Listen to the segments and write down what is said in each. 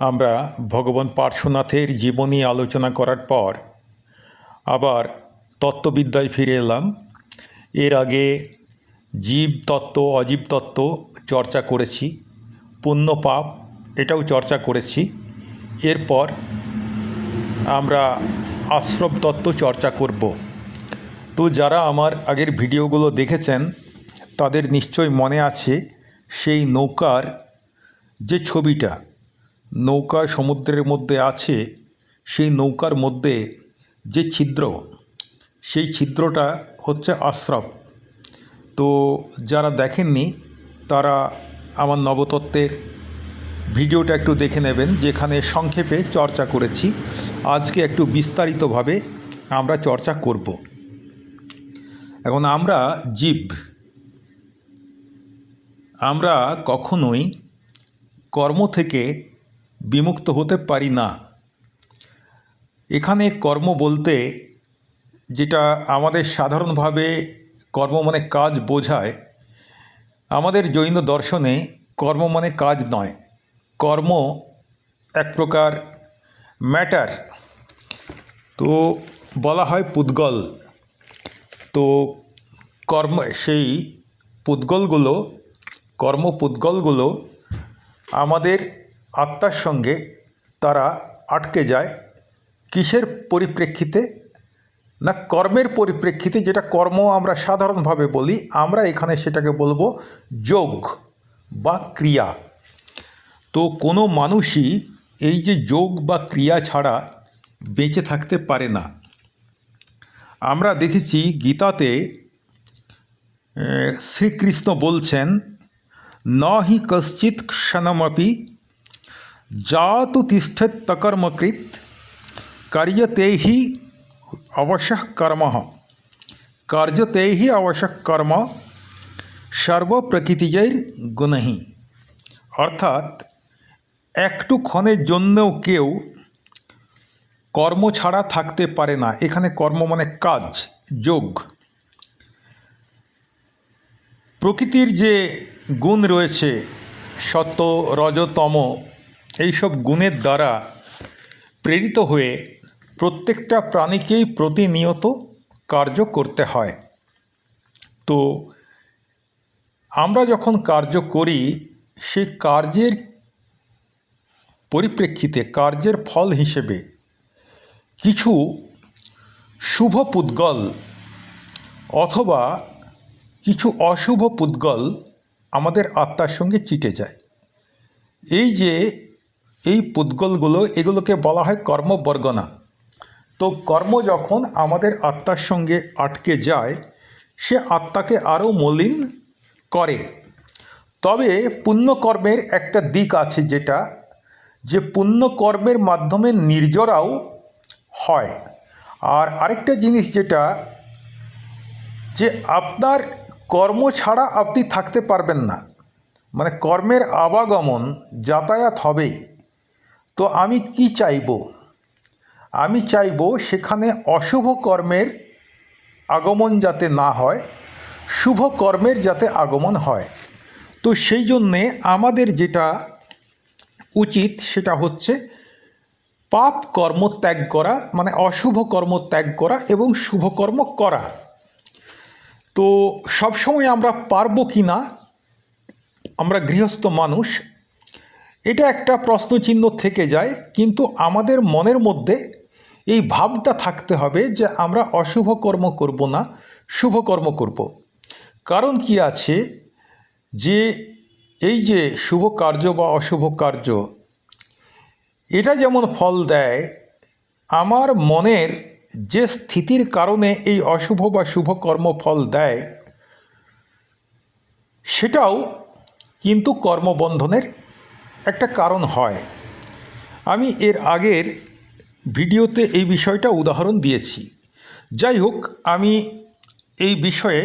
আমরা ভগবান পার্শ্বনাথের জীবনী আলোচনা করার পর আবার তত্ত্ববিদ্যায় ফিরে এলাম। এর আগে জীব তত্ত্ব, অজীব তত্ত্ব চর্চা করেছি, পুণ্য পাপ এটাও চর্চা করেছি। এরপর আমরা আশ্রম তত্ত্ব চর্চা করব। তো যারা আমার আগের ভিডিওগুলো দেখেছেন, তাদের নিশ্চয় মনে আছে সেই নৌকার যে ছবিটা। নৌকা সমুদ্রের মধ্যে আছে, সেই নৌকার মধ্যে যে ছিদ্র, সেই ছিদ্রটা হচ্ছে আশ্রম তো যারা দেখেননি, তারা আমার নবতত্ত্বের ভিডিওটা একটু দেখে নেবেন, যেখানে সংক্ষেপে চর্চা করেছি। আজকে একটু বিস্তারিতভাবে আমরা চর্চা করব। এখন আমরা জীব। আমরা কখনোই কর্ম থেকে বিমুক্ত হতে পারি না। এখানে কর্ম বলতে যেটা আমাদের সাধারণভাবে কর্ম মানে কাজ বোঝায়, আমাদের জৈন দর্শনে কর্ম মানে কাজ নয়। কর্ম এক প্রকার ম্যাটার। তো বলা হয় পুদ্গল। তো কর্ম সেই পুদ্গলগুলো, কর্ম পুদ্গলগুলো আমাদের আত্মার সঙ্গে তারা আটকে যায়, কিসের পরিপ্রেক্ষিতে? না কর্মের পরিপ্রেক্ষিতে, যেটা কর্ম আমরা সাধারণভাবে বলি, আমরা এখানে সেটাকে বলব যোগ বা ক্রিয়া। তো কোনো মানুষই এই যে যোগ বা ক্রিয়া ছাড়া বেঁচে থাকতে পারে না। আমরা দেখেছি গীতাতে শ্রীকৃষ্ণ বলছেন, ন হি কশ্চিৎ ক্ষণমপি জাতু তিষ্ঠত্যকর্মকৃত কার্যতে হি অবশ্য কর্ম কার্যতে হি অবশ্য কর্ম সর্বপ্রকৃতিজৈর গুণহি অর্থাৎ একটু ক্ষণের জন্যও কেউ কর্ম ছাড়া থাকতে পারে না এখানে কর্ম মানে কাজ যোগ প্রকৃতির যে গুণ রয়েছে সত্য রজতম এইসব গুণের দ্বারা প্রেরিত হয়ে প্রত্যেকটা প্রাণীকেই প্রতিনিয়ত কার্য করতে হয়। তো আমরা যখন কার্য করি, সে কার্যের পরিপ্রেক্ষিতে, কার্যের ফল হিসেবে কিছু শুভ পুদ্গল অথবা কিছু অশুভ পুদ্গল আমাদের আত্মার সঙ্গে চিটে যায়। এই যে এই পুদ্গলগুলো, এগুলোকে বলা হয় কর্মবর্গনা। তো কর্ম যখন আমাদের আত্মার সঙ্গে আটকে যায়, সে আত্মাকে আরও মলিন করে। তবে পুণ্যকর্মের একটা দিক আছে যেটা, যে পুণ্যকর্মের মাধ্যমে নির্জরাও হয়। আর আরেকটা জিনিস যেটা, যে আপনার কর্ম ছাড়া আপনি থাকতে পারবেন না। মানে কর্মের আবাগমন যাতায়াত হবেই। তো আমি কি চাইব? আমি চাইব সেখানে অশুভ কর্মের আগমন যাতে না হয়, শুভ কর্মের যাতে আগমন হয়। তো সেই জন্যে আমাদের যেটা উচিত সেটা হচ্ছে পাপ কর্ম ত্যাগ করা মানে অশুভ কর্ম ত্যাগ করা এবং শুভ কর্ম করা। তো সবসময় আমরা পারব কি না আমরা গৃহস্থ মানুষ এটা একটা প্রশ্নচিহ্ন থেকে যায়, কিন্তু আমাদের মনের মধ্যে এই ভাবটা থাকতে হবে যে আমরা অশুভ কর্ম করব না, শুভ কর্ম করব। কারণ কি আছে? যে এই যে শুভ কার্য বা অশুভ কার্য, এটা যেমন ফল দেয়, আমার মনের যে স্থিতির কারণে এই অশুভ বা শুভ কর্ম ফল দেয়, সেটাও কিন্তু কর্মবন্ধনের একটা কারণ হয়। আমি এর আগের ভিডিওতে এই বিষয়টা উদাহরণ দিয়েছি। যাই হোক, আমি এই বিষয়ে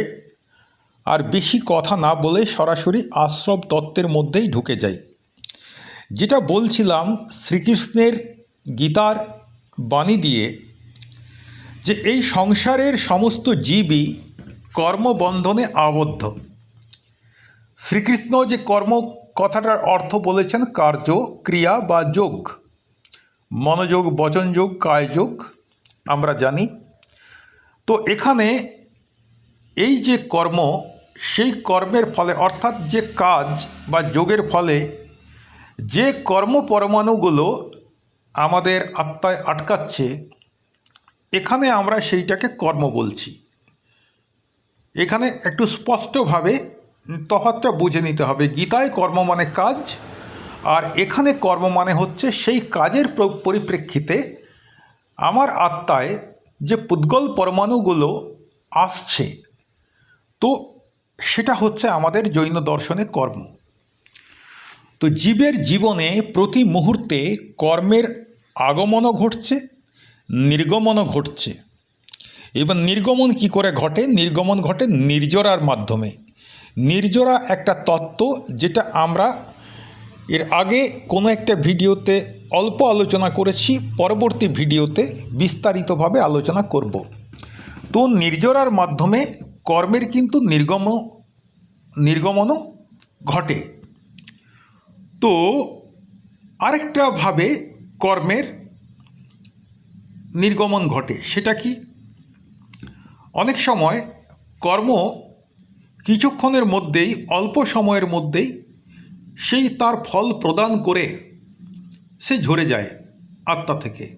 আর বেশি কথা না বলে সরাসরি আশ্রম তত্ত্বের মধ্যেই ঢুকে যাই। যেটা বলছিলাম শ্রীকৃষ্ণের গীতার বাণী দিয়ে যে এই সংসারের সমস্ত জীবই কর্মবন্ধনে আবদ্ধ। শ্রীকৃষ্ণ যে কর্ম কথাটার অর্থ বলেছেন কার্য, ক্রিয়া বা যোগ। মনোযোগ বচনযোগ কায়যোগ আমরা জানি। তো এখানে এই যে কর্ম, সেই কর্মের ফলে, অর্থাৎ যে কাজ বা যোগের ফলে, যে কর্ম পরমাণুগুলো আমাদের আত্মায় আটকাচ্ছে, এখানে আমরা সেইটাকে কর্ম বলছি। এখানে একটু স্পষ্টভাবে তফাৎটা বুঝে নিতে হবে। গীতায় কর্ম মানে কাজ, আর এখানে কর্ম মানে হচ্ছে সেই কাজের পরিপ্রেক্ষিতে আমার আত্মায় যে পুদ্গল পরমাণুগুলো আসছে, তো সেটা হচ্ছে আমাদের জৈন দর্শনে কর্ম। তো জীবের জীবনে প্রতি মুহূর্তে কর্মের আগমনও ঘটছে, নির্গমনও ঘটছে। এবার নির্গমন কি করে ঘটে? নির্গমন ঘটে নির্জরার মাধ্যমে। নির্জরা একটা তত্ত্ব যেটা আমরা এর আগে কোনো একটা ভিডিওতে অল্প আলোচনা করেছি, পরবর্তী ভিডিওতে বিস্তারিতভাবে আলোচনা করব। তো নির্জরার মাধ্যমে কর্মের কিন্তু নির্গম, নির্গমনও ঘটে। তো আরেকটা ভাবে কর্মের নির্গমন ঘটে, সেটা কি? অনেক সময় কর্ম কিছুক্ষণের মধ্যেই, অল্প সময়ের মধ্যেই সেই তার ফল প্রদান করে সে ঝরে যায় আত্মা থেকে।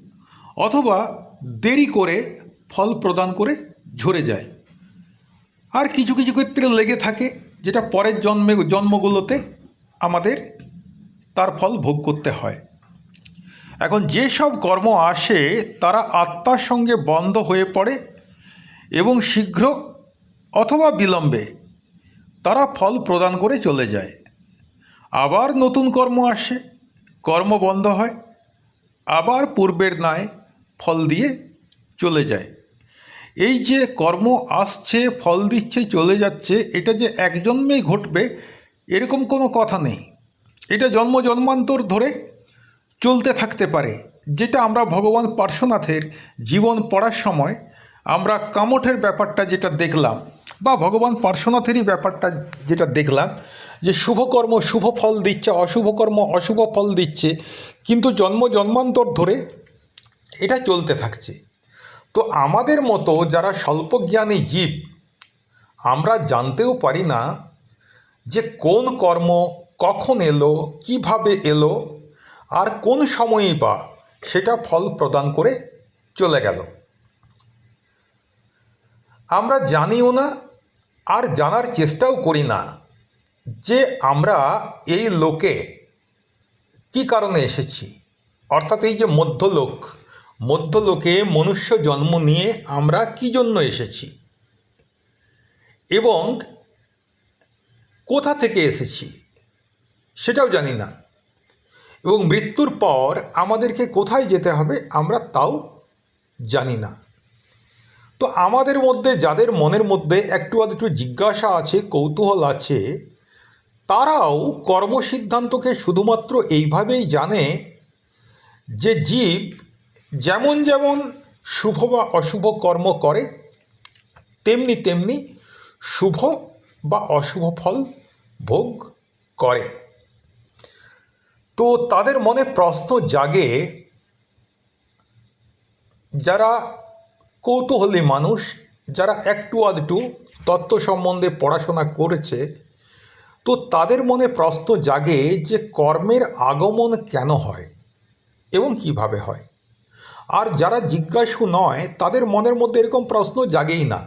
অথবা দেরি করে ফল প্রদান করে ঝরে যায়। আর কিছু কিছু ক্ষেত্রে লেগে থাকে, যেটা পরের জন্মে, জন্মগুলোতে আমাদের তার ফল ভোগ করতে হয়। এখন যেসব কর্ম আসে, তারা আত্মার সঙ্গে বন্ধ হয়ে পড়ে এবং শীঘ্র অথবা বিলম্বে তারা ফল প্রদান করে চলে যায়। আবার নতুন কর্ম আসে, কর্ম বন্ধ হয়, আবার পূর্বের ন্যায় ফল দিয়ে চলে যায়। এই যে কর্ম আসছে, ফল দিচ্ছে, চলে যাচ্ছে, এটা যে এক জন্মেই ঘটবে, এরকম কোনো কথা নেই। এটা জন্ম জন্মান্তর ধরে চলতে থাকতে পারে, যেটা আমরা ভগবান পার্শ্বনাথের জীবন পড়ার সময় আমরা কামঠের ব্যাপারটা যেটা দেখলাম বা ভগবান পার্শ্বনাথেরই ব্যাপারটা যেটা দেখলাম, যে শুভকর্ম শুভ ফল দিচ্ছে অশুভ কর্ম অশুভ ফল দিচ্ছে, কিন্তু জন্ম জন্মান্তর ধরে এটা চলতে থাকছে। তো আমাদের মতো যারা স্বল্পজ্ঞানী জীব, আমরা জানতেও পারি না যে কোন কর্ম কখন এলো, কীভাবে এলো, আর কোন সময়ই বা সেটা ফল প্রদান করে চলে গেল। আমরা জানিও না আর জানার চেষ্টাও করি না যে আমরা এই লোকে কি কারণে এসেছি। অর্থাৎ এই যে মধ্যলোক, মধ্যলোকে মনুষ্য জন্ম নিয়ে আমরা কি জন্য এসেছি? এবং কোথা থেকে এসেছি সেটাও জানি না। এবং মৃত্যুর পর আমাদেরকে কোথায় যেতে হবে আমরা তাও জানি না। তো আমাদের মধ্যে, যাদের মনের মধ্যে একটু আধটু জিজ্ঞাসা আছে, কৌতূহল আছে, তারাও কর্মসিদ্ধান্তকে শুধুমাত্র এইভাবেই জানে যে জীব যেমন যেমন শুভ বা অশুভ কর্ম করে, তেমনি তেমনি শুভ বা অশুভ ফল ভোগ করে। তো তাদের মনে প্রশ্ন জাগে যারা কৌতূহলী মানুষ যারা একটু আধটু তত্ত্ব সম্বন্ধে পড়াশোনা করেছে, তো তাদের মনে প্রশ্ন জাগে যে কর্মের আগমন কেন হয় এবং কীভাবে হয়? আর যারা জিজ্ঞাসু নয়, তাদের মনের মধ্যে এরকম প্রশ্ন জাগেই না।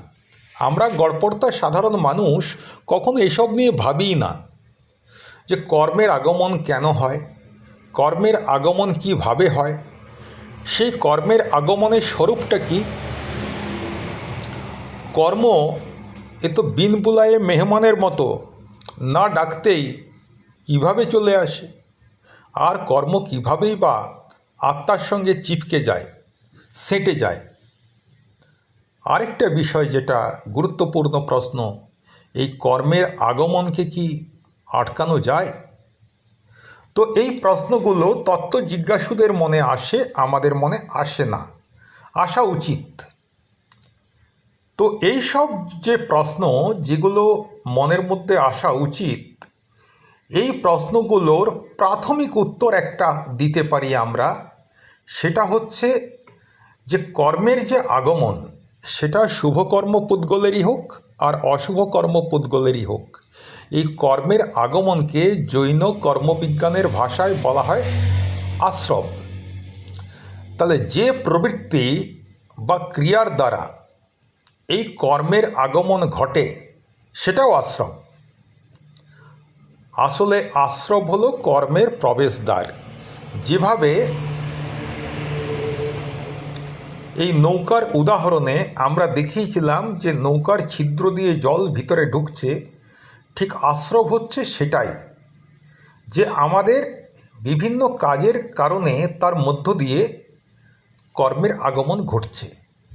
আমরা গড়পড়তা সাধারণ মানুষ কখনো এসব নিয়ে ভাবিই না যে কর্মের আগমন কেন হয়, কর্মের আগমন কীভাবে হয়, সেই কর্মের আগমনের স্বরূপটা কি কর্ম এ তো বিন বুলায়ে মেহমানের মতো। না ডাকতেই কীভাবে চলে আসে? আর কর্ম কিভাবেই বা আত্মার সঙ্গে চিপকে যায়, সেঁটে যায়? আরেকটা বিষয় যেটা গুরুত্বপূর্ণ প্রশ্ন, এই কর্মের আগমনকে কি আটকানো যায়? তো এই প্রশ্নগুলো তত্ত্ব জিজ্ঞাসুদের মনে আসে, আমাদের মনে আসে না। আসা উচিত। তো এই সব যে প্রশ্ন যেগুলো মনের মধ্যে আসা উচিত, এই প্রশ্নগুলোর প্রাথমিক উত্তর একটা দিতে পারি আমরা। সেটা হচ্ছে যে কর্মের যে আগমন, সেটা শুভকর্ম পুদ্গলেরই হোক আর অশুভ কর্ম পুদ্গলেরই হোক, এই কর্মের আগমনকে জৈন কর্মবিজ্ঞানের ভাষায় বলা হয় আশ্রব। তাহলে যে প্রবৃত্তি বা ক্রিয়ার দ্বারা এই কর্মের আগমন ঘটে, সেটাও আশ্রম। আসলে আশ্রব হলো কর্মের প্রবেশদ্বার। যেভাবে এই নৌকার উদাহরণে আমরা দেখিয়েছিলাম যে নৌকার ছিদ্র দিয়ে জল ভিতরে ঢুকছে, ঠিক আশ্রব হচ্ছে সেটাই, যে আমাদের বিভিন্ন কাজের কারণে তার মধ্য দিয়ে কর্মের আগমন ঘটছে।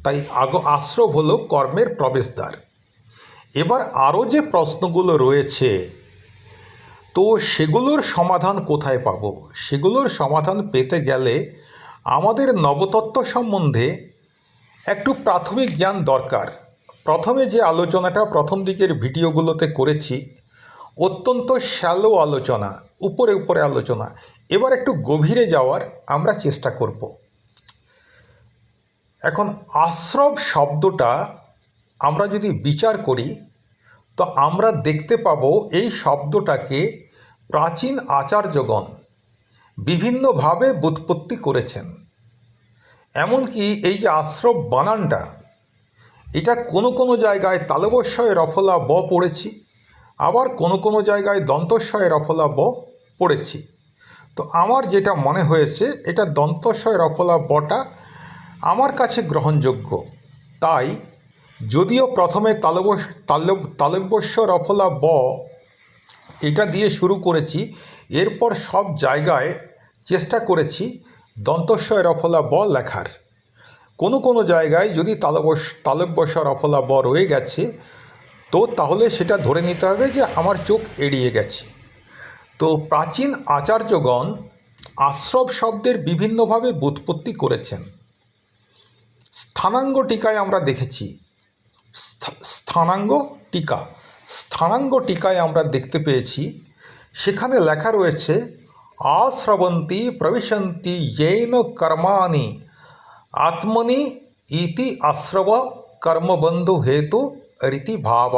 তাই আগ, আশ্রব হলো কর্মের প্রবেশদ্বার। এবার আরও যে প্রশ্নগুলো রয়েছে, তো সেগুলোর সমাধান কোথায় পাব? সেগুলোর সমাধান পেতে গেলে আমাদের নবতত্ত্ব সম্বন্ধে একটু প্রাথমিক জ্ঞান দরকার। প্রথমে যে আলোচনাটা, প্রথম দিকের ভিডিওগুলোতে করেছি, অত্যন্ত শ্যালো আলোচনা, উপরে উপরে আলোচনা। এবার একটু গভীরে যাওয়ার আমরা চেষ্টা করব। এখন আশ্রব শব্দটা আমরা যদি বিচার করি, তো আমরা দেখতে পাবো এই শব্দটাকে প্রাচীন আচার্যগণ বিভিন্নভাবে বুৎপত্তি করেছেন। এমনকি এই যে আশ্রব বানানটা, এটা কোনো কোনো জায়গায় তালবস্বয়ে রফলা ব পড়েছি, আবার কোনো কোনো জায়গায় দন্তস্বয়ে রফলা ব পড়েছি। তো আমার যেটা মনে হয়েছে, এটা দন্তস্বয় রফলা বটা আমার কাছে গ্রহণযোগ্য। তাই, যদিও প্রথমে তালবস তালব তালব্যস্য রফলা ব এটা দিয়ে শুরু করেছি, এরপর সব জায়গায় চেষ্টা করেছি দন্তস্বয় রফলা ব লেখার। কোনো কোনো জায়গায় যদি তালবস তালব্যস্য রফলা ব রয়ে গেছে, তো তাহলে সেটা ধরে নিতে হবে যে আমার চোখ এড়িয়ে গেছে। তো প্রাচীন আচার্যগণ আশ্রব শব্দের বিভিন্নভাবে ব্যুৎপত্তি করেছেন। স্থানাঙ্গ টিকায় আমরা দেখেছি। স্থা- স্থানাঙ্গ টিকা স্থানাঙ্গ টিকায় আমরা দেখতে পেয়েছি, সেখানে লেখা রয়েছে, আশ্রবন্তি প্রবিশন্তি येन কর্মাণি আত্মনি ইতি আশ্রব কর্মবন্ধু হেতু রীতি ভাব।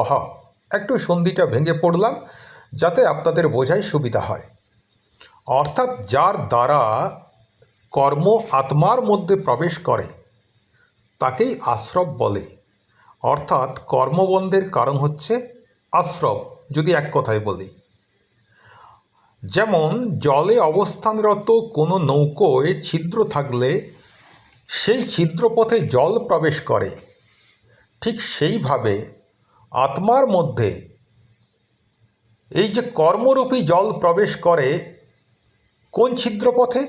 একটু সন্ধিটা ভেঙে পড়লাম, যাতে আপনাদের বোঝাই সুবিধা হয়। অর্থাৎ যার দ্বারা কর্ম আত্মার মধ্যে প্রবেশ করে তাকেই আশ্রব বলে। অর্থাৎ কর্মবন্ধের কারণ হচ্ছে আশ্রব, যদি এক কথায় বলি। যেমন, জলে অবস্থানরত কোনো নৌকোয় ছিদ্র থাকলে সেই ছিদ্রপথে জল প্রবেশ করে। ঠিক সেইভাবে আত্মার মধ্যে এই যে কর্মরূপী জল প্রবেশ করে, কোন ছিদ্রপথে?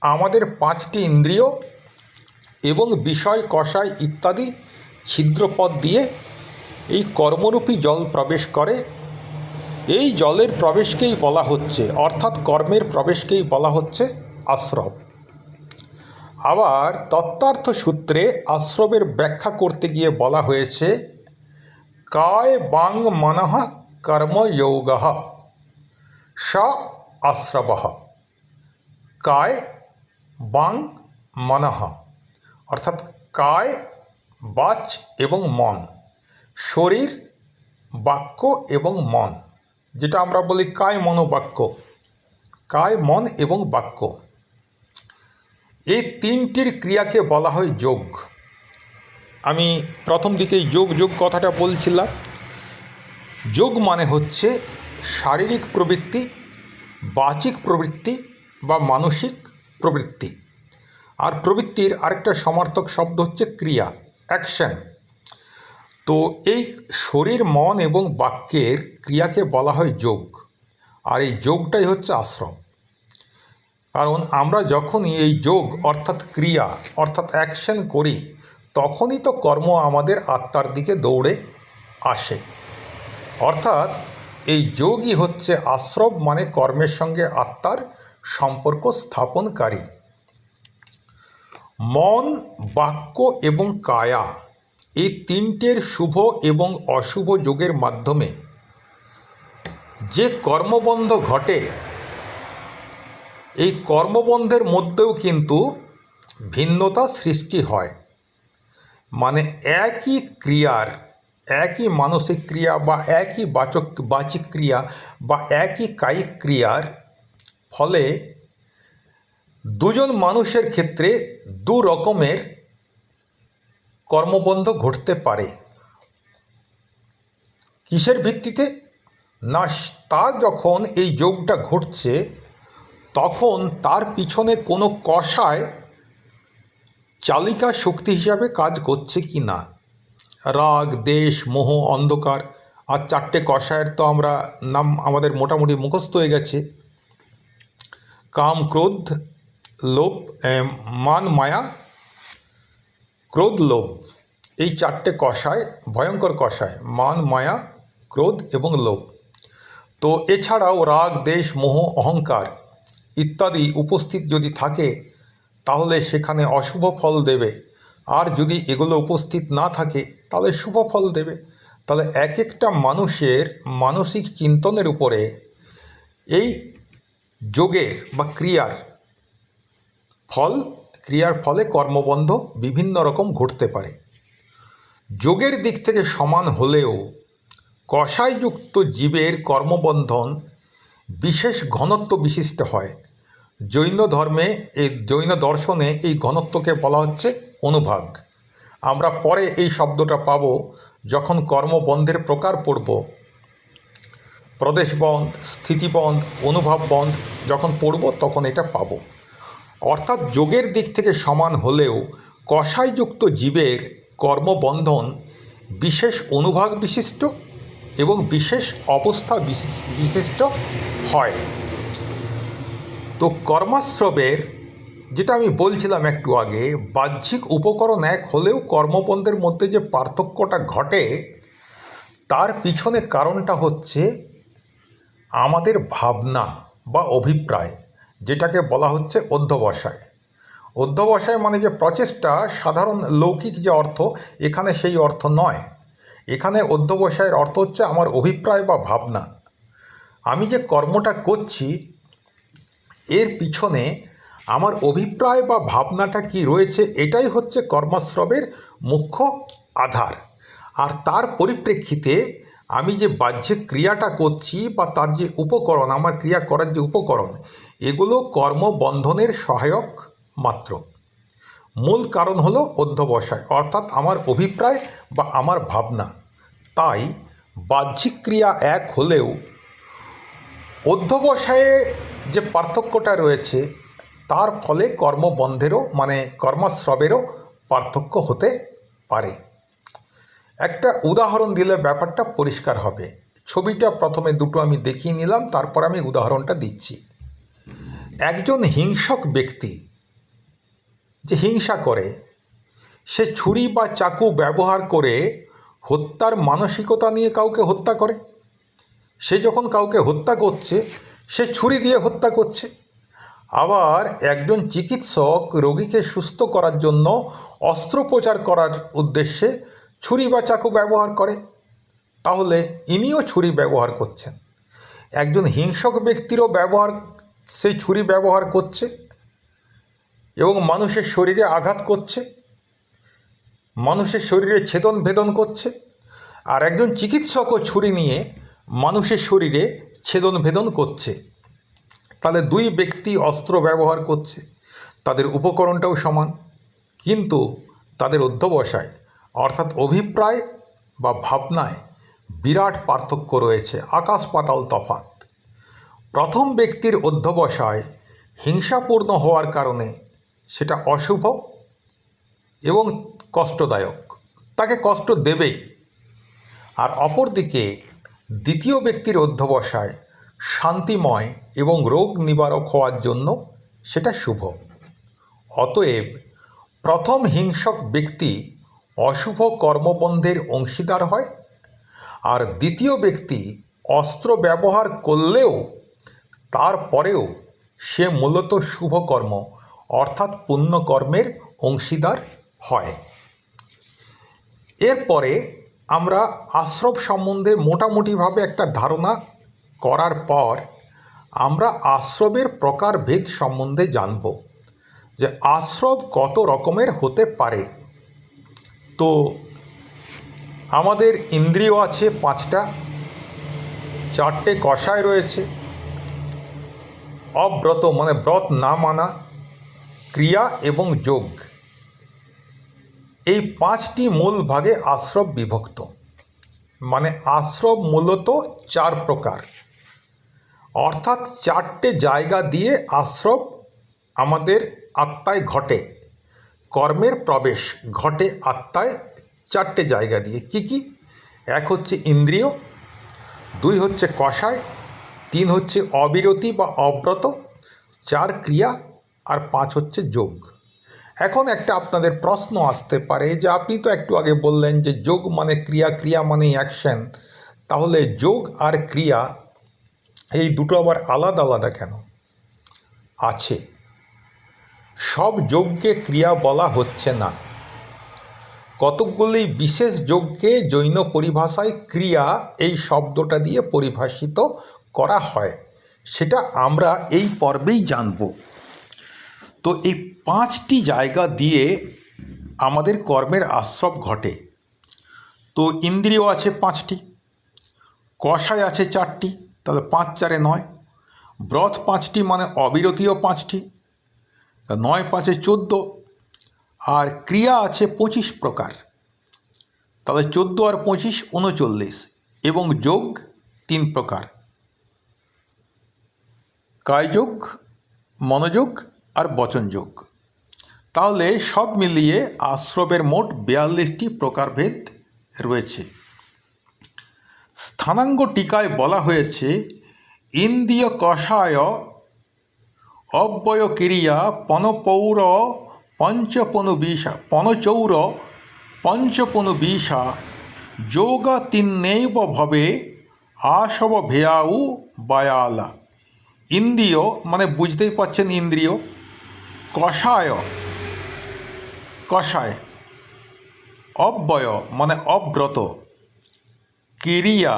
আমাদের পাঁচটি ইন্দ্রিয় এবং বিষয়, কষায় ইত্যাদি ছিদ্রপথ দিয়ে এই কর্মরূপী জল প্রবেশ করে। এই জলের প্রবেশকেই বলা হচ্ছে, অর্থাৎ কর্মের প্রবেশকেই বলা হচ্ছে আশ্রব। আবার তত্ত্বার্থ সূত্রে আশ্রবের ব্যাখ্যা করতে গিয়ে বলা হয়েছে, কায় বাং মনঃ কর্মযোগ স আশ্রব। কায় বাং মনঃ অর্থাৎ কায়, বাচ এবং মন। শরীর, বাক্য এবং মন, যেটা আমরা বলি কায় মনোবাক্য। কায়, মন এবং বাক্য। এই তিনটির ক্রিয়াকে বলা হয় যোগ। আমি প্রথম দিকেই যোগ যোগ কথাটা বলছিলাম। যোগ মানে হচ্ছে শারীরিক প্রবৃত্তি বাচিক প্রবৃত্তি বা মানসিক প্রবৃত্তি। আর প্রবৃত্তির আরেকটা সমার্থক শব্দ হচ্ছে ক্রিয়া অ্যাকশন তো এই শরীর, মন এবং বাক্যের ক্রিয়াকে বলা হয় যোগ, আর এই যোগটাই হচ্ছে আশ্রম। কারণ আমরা যখনই এই যোগ, অর্থাৎ ক্রিয়া, অর্থাৎ অ্যাকশন করি, তখনই তো কর্ম আমাদের আত্মার দিকে দৌড়ে আসে। অর্থাৎ এই যোগই হচ্ছে আশ্রব মানে কর্মের সঙ্গে আত্মার সম্পর্ক স্থাপনকারী। মন, বাক্য এবং কায়া এই তিনটের শুভ এবং অশুভ যোগের মাধ্যমে যে কর্মবন্ধ ঘটে, এই কর্মবন্ধের মধ্যেও কিন্তু ভিন্নতা সৃষ্টি হয়। মানে একই ক্রিয়ার, একই মানসিক ক্রিয়া বা একই বাচক, বাচিক ক্রিয়া বা একই কায়িক ক্রিয়ার ফলে দুজন মানুষের ক্ষেত্রে দু রকমের কর্মবন্ধ ঘটতে পারে। কিসের ভিত্তিতে? না, তা যখন এই যোগটা ঘটছে, তখন তার পিছনে কোনো কষায় চালিকা শক্তি হিসাবে কাজ করছে কি না? রাগ, দেশ, মোহ, অন্ধকার, আর চারটে কষায়ের তো আমরা নাম আমাদের মোটামুটি মুখস্থ হয়ে গেছে। কাম, ক্রোধ লোভ মান, মায়া, ক্রোধ, লোভ। এই চারটে কষায়, ভয়ঙ্কর কষায়, মান, মায়া, ক্রোধ এবং লোভ। তো এছাড়াও রাগ, দেশ, মোহ, অহংকার ইত্যাদি উপস্থিত যদি থাকে, তাহলে সেখানে অশুভ ফল দেবে। আর যদি এগুলো উপস্থিত না থাকে, তাহলে শুভ ফল দেবে। তাহলে এক একটা মানুষের মানসিক চিন্তনের উপরে এই যোগের বা ক্রিয়ার ফল, ক্রিয়ার ফলে কর্মবন্ধ বিভিন্ন রকম ঘটতে পারে। যোগের দিক থেকে সমান হলেও কষায়যুক্ত জীবের কর্মবন্ধন বিশেষ ঘনত্ব বিশিষ্ট হয়। জৈন ধর্মে এই জৈন দর্শনে এই ঘনত্বকে বলা হচ্ছে অনুভাগ। আমরা পরে এই শব্দটা পাবো যখন কর্মবন্ধের প্রকার পড়ব। প্রদেশবন্ধ, স্থিতিবন্ধ অনুভব বন্ধ যখন পড়ব তখন এটা পাবো। অর্থাৎ যোগের দিক থেকে সমান হলেও কষায়যুক্ত জীবের কর্মবন্ধন বিশেষ অনুভাগ বিশিষ্ট এবং বিশেষ অবস্থা বিশিষ- বিশিষ্ট হয়। তো কর্মাশ্রবের যেটা আমি বলছিলাম একটু আগে, বাহ্যিক উপকরণ এক হলেও কর্মবন্ধের মধ্যে যে পার্থক্যটা ঘটে, তার পিছনে কারণটা হচ্ছে আমাদের ভাবনা বা অভিপ্রায়। যেটাকে বলা হচ্ছে অধ্যবসায়। অধ্যবসায় মানে যে প্রচেষ্টা, সাধারণ লৌকিক যে অর্থ, এখানে সেই অর্থ নয়। এখানে অধ্যবসায়ের অর্থ হচ্ছে আমার অভিপ্রায় বা ভাবনা। আমি যে কর্মটা করছি, এর পিছনে আমার অভিপ্রায় বা ভাবনাটা কি রয়েছে, এটাই হচ্ছে কর্মস্রবের মুখ্য আধার। আর তার পরিপ্রেক্ষিতে আমি যে বাহ্যিক ক্রিয়াটা করছি বা তার যে উপকরণ, আমার ক্রিয়া করার যে উপকরণ এগুলো কর্মবন্ধনের সহায়ক মাত্র। মূল কারণ হলো অধ্যবসায়, অর্থাৎ আমার অভিপ্রায় বা আমার ভাবনা। তাই বাহ্যিক ক্রিয়া এক হলেও অধ্যবসায়ে যে পার্থক্যটা রয়েছে, তার ফলে কর্মবন্ধেরও মানে কর্মস্রবেরও পার্থক্য হতে পারে। একটা উদাহরণ দিলে ব্যাপারটা পরিষ্কার হবে। ছবিটা প্রথমে দুটো আমি দেখিয়ে নিলাম, তারপর আমি উদাহরণটা দিচ্ছি। একজন হিংসক ব্যক্তি যে হিংসা করে, সে ছুরি বা চাকু ব্যবহার করে হত্যার মানসিকতা নিয়ে কাউকে হত্যা করে। সে যখন কাউকে হত্যা করছে, সে ছুরি দিয়ে হত্যা করছে। আবার একজন চিকিৎসক রোগীকে সুস্থ করার জন্য অস্ত্রোপচার করার উদ্দেশ্যে ছুরি বা চাকু ব্যবহার করে। তাহলে ইনিও ছুরি ব্যবহার করছেন। একজন হিংসক ব্যক্তিরও ব্যবহার সেই ছুরি ব্যবহার করছে এবং মানুষের শরীরে আঘাত করছে, মানুষের শরীরে ছেদন ভেদন করছে আর একজন চিকিৎসকও ছুরি নিয়ে মানুষের শরীরে ছেদন ভেদন করছে। তাহলে দুই ব্যক্তি অস্ত্র ব্যবহার করছে, তাদের উপকরণটাও সমান, কিন্তু তাদের অধ্যবসায় অর্থাৎ অভিপ্রায় বা ভাবনায় বিরাট পার্থক্য রয়েছে, আকাশ পাতাল তফাত প্রথম ব্যক্তির অধ্যবসায় হিংসাপূর্ণ হওয়ার কারণে সেটা অশুভ এবং কষ্টদায়ক। তাকে কষ্ট দেবেই। আর অপরদিকে দ্বিতীয় ব্যক্তির অধ্যবসায় শান্তিময় এবং রোগ নিবারক হওয়ার জন্য সেটা শুভ। অতএব প্রথম হিংসক ব্যক্তি অশুভ কর্মবন্ধের অংশীদার হয়, আর দ্বিতীয় ব্যক্তি অস্ত্র ব্যবহার করলেও তারপরেও সে মূলত শুভকর্ম, অর্থাৎ পুণ্যকর্মের অংশীদার হয়। এরপরে আমরা আশ্রব সম্বন্ধে মোটামুটিভাবে একটা ধারণা করার পর আমরা আশ্রবের প্রকারভেদ সম্বন্ধে জানব যে আশ্রব কত রকমের হতে পারে। তো আমাদের ইন্দ্রিয় আছে পাঁচটা, চারটে কষায় রয়েছে অব্রত মানে ব্রত না মানা ক্রিয়া এবং যোগ। এই পাঁচটি মূল ভাগে আশ্রব বিভক্ত। মানে আশ্রব মূলত চার প্রকার। অর্থাৎ চারটে জায়গা দিয়ে আশ্রব আমাদের আত্মায় ঘটে, কর্মের প্রবেশ ঘটে আত্মায় চারটে জায়গা দিয়ে। কি কি? এক হচ্ছে ইন্দ্রিয়, দুই হচ্ছে কষায় তিন হচ্ছে অবিরতি বা অব্রত, চার ক্রিয়া আর পাঁচ হচ্ছে যোগ। এখন একটা আপনাদের প্রশ্ন আসতে পারে যে আপনি তো একটু আগে বললেন যে যোগ মানে ক্রিয়া ক্রিয়া মানে অ্যাকশন তাহলে যোগ আর ক্রিয়া এই দুটো আবার আলাদা আলাদা কেন? আছে। সব যোগকে ক্রিয়া বলা হচ্ছে না। কতকগুলি বিশেষ যোগকে জৈন পরিভাষায় ক্রিয়া এই শব্দটা দিয়ে পরিভাষিত করা হয়, সেটা আমরা এই পর্বেই জানব। তো এই পাঁচটি জায়গা দিয়ে আমাদের কর্মের আশ্রব ঘটে। তো ইন্দ্রিয় আছে পাঁচটি কষায় আছে চারটি, তাহলে পাঁচ চারে নয়। ব্রত পাঁচটি মানে অবিরতীয় পাঁচটি, নয় পাঁচে চোদ্দ, আর ক্রিয়া আছে পঁচিশ প্রকার। তাহলে চোদ্দ আর পঁচিশ, উনচল্লিশ, এবং যোগ তিন প্রকার। কায়যোগ, মনোযোগ আর বচনযোগ। তাহলে সব মিলিয়ে আশ্রবের মোট বিয়াল্লিশটি প্রকারভেদ রয়েছে। স্থানাঙ্গ টিকায় বলা হয়েছে, ইন্দ্রিয় কষায় অব্যয় ক্রিয়া পনপৌর পঞ্চপনুবিষা পনচৌর পঞ্চপনুবিষা যোগা তিন্নৈব ভবে আসব ভেয়াউ বায়ালা। ইন্দ্রিয় মানে বুঝতেই পাচ্ছেন ইন্দ্রিয়, কষায় কষায়, অব্যয় মানে অব্রত, ক্রিয়া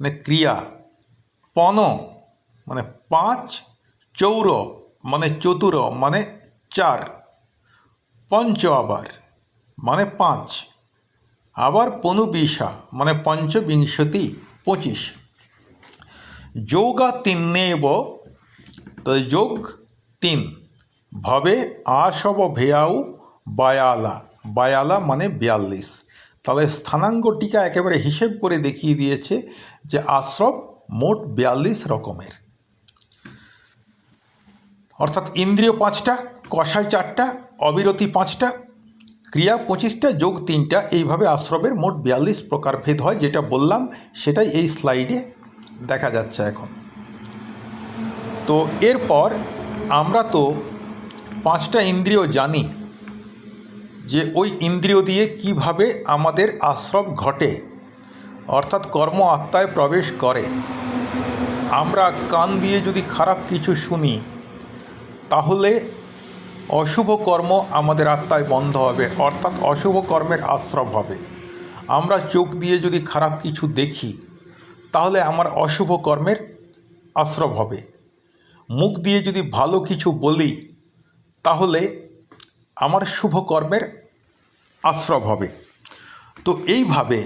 মানে ক্রিয়া পন মানে পাঁচ, চৌর মানে চতুর মানে চার, পঞ্চ আবার মানে পাঁচ, আবার পনুবিশা মানে পঞ্চবিংশতি পঁচিশ। যোগা তিন্নেব তো যোগ তিন। ভবে আসব ভেয়াউ বায়ালা। বায়ালা মানে বিয়াল্লিশ। তাহলে স্থানাঙ্গ টিকা একেবারে হিসেব করে দেখিয়ে দিয়েছে যে আশ্রব মোট বিয়াল্লিশ রকমের। অর্থাৎ ইন্দ্রিয় পাঁচটা কষায় চারটা, অবিরতি পাঁচটা, ক্রিয়া পঁচিশটা, যোগ তিনটা, এইভাবে আশ্রবের মোট বিয়াল্লিশ প্রকার ভেদ হয়, যেটা বললাম, সেটাই এই স্লাইডে দেখা যাচ্ছে এখন। তো এরপর আমরা তো পাঁচটা ইন্দ্রিয় জানি যে ওই ইন্দ্রিয় দিয়ে কীভাবে আমাদের আশ্রব ঘটে, অর্থাৎ কর্ম আত্মায় প্রবেশ করে। আমরা কান দিয়ে যদি খারাপ কিছু শুনি, তাহলে অশুভ কর্ম আমাদের আত্মায় বন্ধ হবে, অর্থাৎ অশুভ কর্মের আশ্রব হবে। আমরা চোখ দিয়ে যদি খারাপ কিছু দেখি, তাহলে আমার অশুভ কর্মের আশ্রব হবে। মুখ দিয়ে যদি ভালো কিছু বলি, তাহলে আমার শুভ কর্মের আশ্রব হবে। তো এইভাবে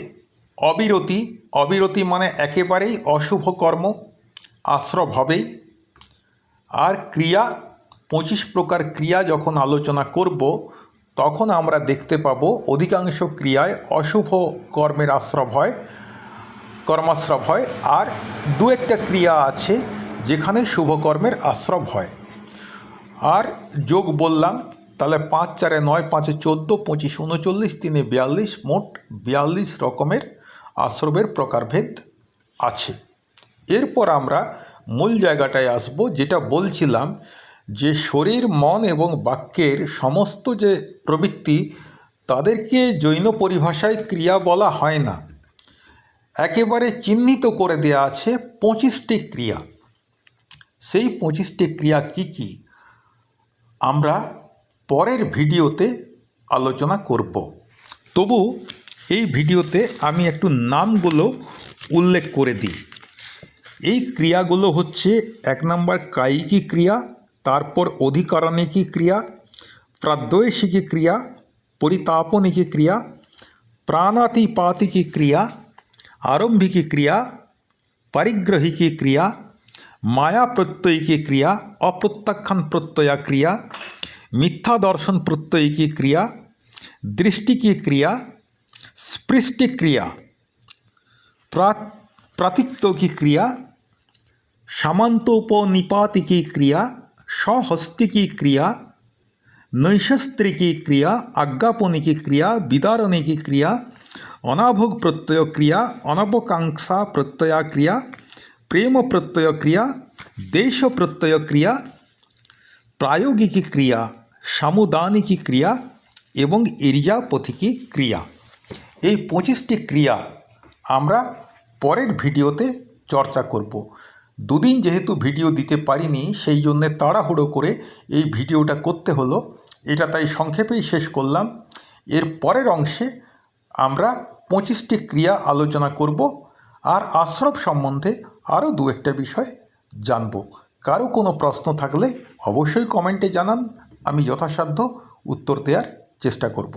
অবিরতি অবিরতি মানে একেবারেই অশুভ কর্ম আশ্রব হবেই। আর ক্রিয়া, পঁচিশ প্রকার ক্রিয়া যখন আলোচনা করব, তখন আমরা দেখতে পাব অধিকাংশ ক্রিয়ায় অশুভ কর্মের আশ্রব হয়, কর্মাশ্রব হয়। আর দু একটা ক্রিয়া আছে যেখানে শুভ কর্মের আশ্রব হয়। আর যোগ বললাম, তাহলে পাঁচ চারে নয়, পাঁচে চোদ্দ, পঁচিশ উনচল্লিশ, তিনে বিয়াল্লিশ, মোট বিয়াল্লিশ রকমের আশ্রবের প্রকারভেদ আছে। এরপর আমরা মূল জায়গাটায় আসব, যেটা বলছিলাম যে শরীর, মন এবং বাক্যের সমস্ত যে প্রবৃত্তি, তাদেরকে জৈন পরিভাষায় ক্রিয়া বলা হয় না। একেবারে চিহ্নিত করে দেয়া আছে পঁচিশটি ক্রিয়া। সেই পঁচিশটি ক্রিয়া কি কি? আমরা পরের ভিডিওতে আলোচনা করব। তবু এই ভিডিওতে আমি একটু নামগুলো উল্লেখ করে দিই। এই ক্রিয়াগুলো হচ্ছে এক নম্বর কায়িকী ক্রিয়া, তারপর অধিকরণিকী ক্রিয়া প্রাদ্বৈশিকী ক্রিয়া, পরিতাপনিকী ক্রিয়া, প্রাণাতিপাতিকী ক্রিয়া, আরম্ভিকী ক্রিয়া, পারিগ্রহিকী ক্রিয়া মায়া প্রত্যয়িকী ক্রিয়া, অপ্রত্যাখ্যান প্রত্যয়া ক্রিয়া, মিথ্যা দর্শন প্রত্যয়িকী ক্রিয়া, দৃষ্টিকী ক্রিয়া, স্পৃষ্টি ক্রিয়া, প্রা- প্রাতিত্বকী ক্রিয়া, সামান্তোপনিপাতিকী ক্রিয়া সহস্তিকী ক্রিয়া, নৈশস্ত্রিকী ক্রিয়া, আজ্ঞাপনিকী ক্রিয়া, বিদারণিকী ক্রিয়া অনাভোগ প্রত্যয় ক্রিয়া, অনবকাঙ্ক্ষা প্রত্যয়া ক্রিয়া প্রেম প্রত্যয় ক্রিয়া দেশ প্রত্যয় ক্রিয়া, প্রায়োগিকী ক্রিয়া, সামুদানিকী ক্রিয়া এবং এরিয়াপথিকী ক্রিয়া। এই পঁচিশটি ক্রিয়া আমরা পরের ভিডিওতে চর্চা করব। দুদিন যেহেতু ভিডিও দিতে পারিনি, সেই জন্যে তাড়াহুড়ো করে এই ভিডিওটা করতে হলো। এটা তাই সংক্ষেপেই শেষ করলাম। এর পরের অংশে আমরা পঁচিশটি ক্রিয়া আলোচনা করব। আর আশ্রব সম্বন্ধে আরও দু একটা বিষয় জানব। কারও কোনো প্রশ্ন থাকলে অবশ্যই কমেন্টে জানান, আমি যথাসাধ্য উত্তর দেওয়ার চেষ্টা করব।